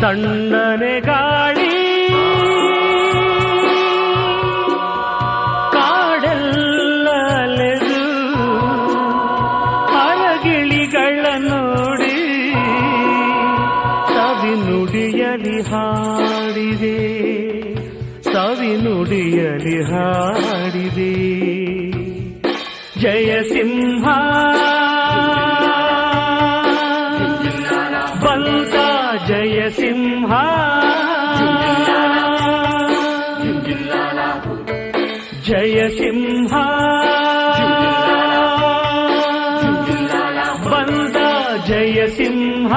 ತಣ್ಣನೆ ಗಾಳಿ. ಕಾಡೆಲ್ಲಲೆದು ಅಳಗಿಳಿಗಳ ನೋಡಿ ಸವಿ ನುಡಿಯಲಿ ಹಾಡಿದೆ ಸವಿ ನುಡಿಯಲಿ ಹಾಡಿದೆ. ಜಯ ಸಿಂಹ. ಬಂತ ಜಯ ಸಿಂಹ ಜಯ ಸಿಂಹ ಬಂದ ಜಯ ಸಿಂಹ